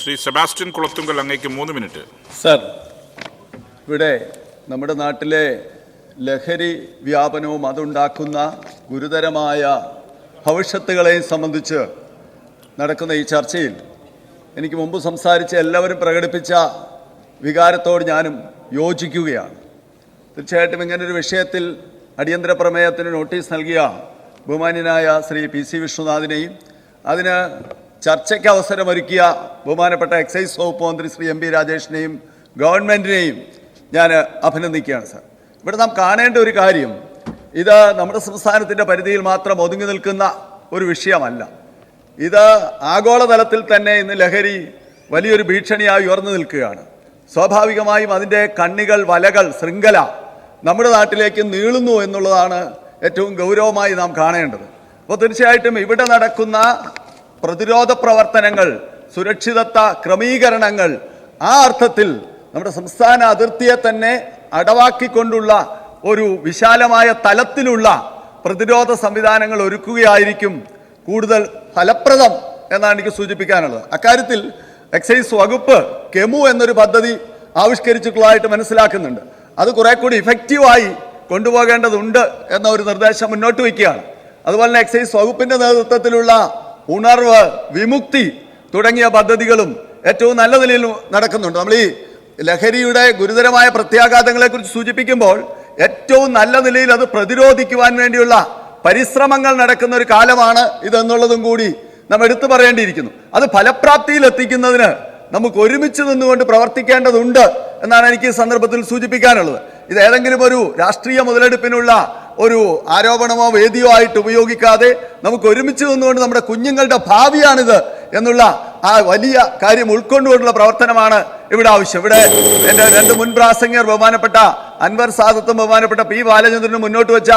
Shri Sebastian Kulathunkal അങ്ങേക്ക് മൂന്ന് minute. Sir ഇവിടെ നമ്മുടെ നാട്ടിലെ ലഹരി വ്യാപനവും അതുണ്ടാക്കുന്ന ഗുരുതരമായ ഭവിഷ്യത്തുകളെയും സംബന്ധിച്ച് നടക്കുന്ന ഈ ചർച്ചയിൽ എനിക്ക് മുമ്പ് സംസാരിച്ച എല്ലാവരും പ്രകടിപ്പിച്ച വികാരത്തോട് ഞാനും യോജിക്കുകയാണ്. തീർച്ചയായിട്ടും ഇങ്ങനൊരു വിഷയത്തിൽ അടിയന്തര പ്രമേയത്തിന് നോട്ടീസ് നൽകിയ ബഹുമാന്യനായ ശ്രീ പി സി വിഷ്ണുനാഥിനെയും അതിന് ചർച്ചയ്ക്ക് അവസരമൊരുക്കിയ ബഹുമാനപ്പെട്ട എക്സൈസ് വകുപ്പ് മന്ത്രി ശ്രീ എം പി രാജേഷിനെയും ഗവൺമെന്റിനെയും ഞാൻ അഭിനന്ദിക്കുകയാണ് സാർ. ഇവിടെ നാം കാണേണ്ട ഒരു കാര്യം ഇത് നമ്മുടെ സംസ്ഥാനത്തിന്റെ പരിധിയിൽ മാത്രം ഒതുങ്ങി നിൽക്കുന്ന ഒരു വിഷയമല്ല. ഇത് ആഗോളതലത്തിൽ തന്നെ ഇന്ന് ലഹരി വലിയൊരു ഭീഷണിയായി ഉയർന്നു നിൽക്കുകയാണ്. സ്വാഭാവികമായും അതിന്റെ കണ്ണികൾ വലകൾ ശൃംഖല നമ്മുടെ നാട്ടിലേക്ക് നീളുന്നു എന്നുള്ളതാണ് ഏറ്റവും ഗൗരവമായി നാം കാണേണ്ടത്. അപ്പോൾ തീർച്ചയായിട്ടും ഇവിടെ നടക്കുന്ന പ്രതിരോധ പ്രവർത്തനങ്ങൾ സുരക്ഷിതത്വ ക്രമീകരണങ്ങൾ ആ അർത്ഥത്തിൽ നമ്മുടെ സംസ്ഥാന അതിർത്തിയെ തന്നെ അടവാക്കിക്കൊണ്ടുള്ള ഒരു വിശാലമായ തലത്തിലുള്ള പ്രതിരോധ സംവിധാനങ്ങൾ ഒരുക്കുകയായിരിക്കും കൂടുതൽ ഫലപ്രദം എന്നാണ് എനിക്ക് സൂചിപ്പിക്കാനുള്ളത്. അക്കാര്യത്തിൽ എക്സൈസ് വകുപ്പ് കെമു എന്നൊരു പദ്ധതി ആവിഷ്കരിച്ചിട്ടുള്ളതായിട്ട് മനസ്സിലാക്കുന്നുണ്ട്. അത് കുറെ കൂടി ഇഫക്റ്റീവായി കൊണ്ടുപോകേണ്ടതുണ്ട് എന്ന ഒരു നിർദ്ദേശം മുന്നോട്ട് വയ്ക്കുകയാണ്. അതുപോലെ തന്നെ എക്സൈസ് വകുപ്പിന്റെ നേതൃത്വത്തിലുള്ള ഉണർവ് വിമുക്തി തുടങ്ങിയ പദ്ധതികളും ഏറ്റവും നല്ല നിലയിൽ നടക്കുന്നുണ്ട്. നമ്മൾ ഈ ലഹരിയുടെ ഗുരുതരമായ പ്രത്യാഘാതങ്ങളെക്കുറിച്ച് സൂചിപ്പിക്കുമ്പോൾ ഏറ്റവും നല്ല നിലയിൽ അത് പ്രതിരോധിക്കുവാൻ വേണ്ടിയുള്ള പരിശ്രമങ്ങൾ നടക്കുന്ന ഒരു കാലമാണ് ഇതെന്നുള്ളതും കൂടി നമ്മൾ എടുത്തു പറയേണ്ടിയിരിക്കുന്നു. അത് ഫലപ്രാപ്തിയിൽ എത്തിക്കുന്നതിന് നമുക്ക് ഒരുമിച്ച് നിന്നുകൊണ്ട് പ്രവർത്തിക്കേണ്ടതുണ്ട് എന്നാണ് എനിക്ക് ഈ സന്ദർഭത്തിൽ സൂചിപ്പിക്കാനുള്ളത്. ഇത് ഏതെങ്കിലും ഒരു രാഷ്ട്രീയ മുതലെടുപ്പിനുള്ള ഒരു ആരോപണമോ വേദിയോ ആയിട്ട് ഉപയോഗിക്കാതെ നമുക്ക് ഒരുമിച്ച് നിന്നുകൊണ്ട് നമ്മുടെ കുഞ്ഞുങ്ങളുടെ ഭാവിയാണിത് എന്നുള്ള ആ വലിയ കാര്യം ഉൾക്കൊണ്ടുകൊണ്ടുള്ള പ്രവർത്തനമാണ് ഇവിടെ ആവശ്യം. ഇവിടെ എന്റെ രണ്ട് മുൻ പ്രാസംഗികർ ബഹുമാനപ്പെട്ട അൻവർ സാദത്തും ബഹുമാനപ്പെട്ട പി ബാലചന്ദ്രനും മുന്നോട്ട് വെച്ച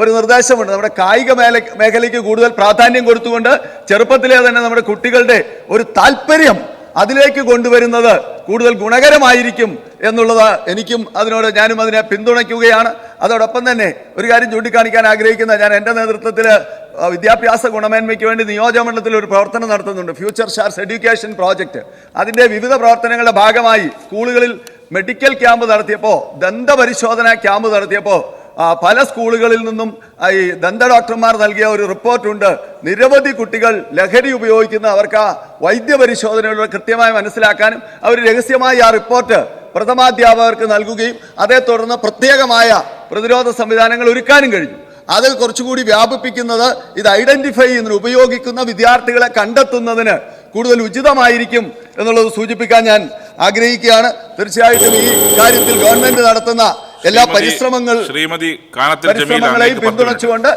ഒരു നിർദ്ദേശമുണ്ട്. നമ്മുടെ കായിക മേല മേഖലയ്ക്ക് കൂടുതൽ പ്രാധാന്യം കൊടുത്തുകൊണ്ട് ചെറുപ്പത്തിലെ തന്നെ നമ്മുടെ കുട്ടികളുടെ ഒരു താല്പര്യം അതിലേക്ക് കൊണ്ടുവരുന്നത് കൂടുതൽ ഗുണകരമായിരിക്കും എന്നുള്ളത് എനിക്കും അതിനോട് ഞാനും അതിനെ പിന്തുണയ്ക്കുകയാണ്. അതോടൊപ്പം തന്നെ ഒരു കാര്യം ചൂണ്ടിക്കാണിക്കാൻ ആഗ്രഹിക്കുന്ന ഞാൻ എന്റെ നേതൃത്വത്തിൽ വിദ്യാഭ്യാസ ഗുണമേന്മയ്ക്ക് വേണ്ടി നിയോജകമണ്ഡലത്തിൽ ഒരു പ്രവർത്തനം നടത്തുന്നുണ്ട്. ഫ്യൂച്ചർ ഷാർസ് എഡ്യൂക്കേഷൻ പ്രോജക്റ്റ് അതിന്റെ വിവിധ പ്രവർത്തനങ്ങളുടെ ഭാഗമായി സ്കൂളുകളിൽ മെഡിക്കൽ ക്യാമ്പ് നടത്തിയപ്പോൾ ദന്തപരിശോധന ക്യാമ്പ് നടത്തിയപ്പോൾ പല സ്കൂളുകളിൽ നിന്നും ഈ ദന്ത ഡോക്ടർമാർ നൽകിയ ഒരു റിപ്പോർട്ടുണ്ട് നിരവധി കുട്ടികൾ ലഹരി ഉപയോഗിക്കുന്ന അവർക്ക് ആ വൈദ്യപരിശോധനയുടെ കൃത്യമായി മനസ്സിലാക്കാനും അവർ രഹസ്യമായി ആ റിപ്പോർട്ട് പ്രഥമാധ്യാപകർക്ക് നൽകുകയും അതേ തുടർന്ന് പ്രത്യേകമായ പ്രതിരോധ സംവിധാനങ്ങൾ ഒരുക്കാനും കഴിഞ്ഞു. അതിൽ കുറച്ചുകൂടി വ്യാപിപ്പിക്കുന്നത് ഇത് ഐഡന്റിഫൈ ചെയ്യുന്നതിന് ഉപയോഗിക്കുന്ന വിദ്യാർത്ഥികളെ കണ്ടെത്തുന്നതിന് കൂടുതൽ ഉചിതമായിരിക്കും എന്നുള്ളത് സൂചിപ്പിക്കാൻ ഞാൻ ആഗ്രഹിക്കുകയാണ്. തീർച്ചയായിട്ടും ഈ കാര്യത്തിൽ ഗവൺമെന്റ് നടത്തുന്ന എല്ലാ പരിശ്രമങ്ങൾ പരിശ്രമങ്ങളെയും പിന്തുണച്ചുകൊണ്ട്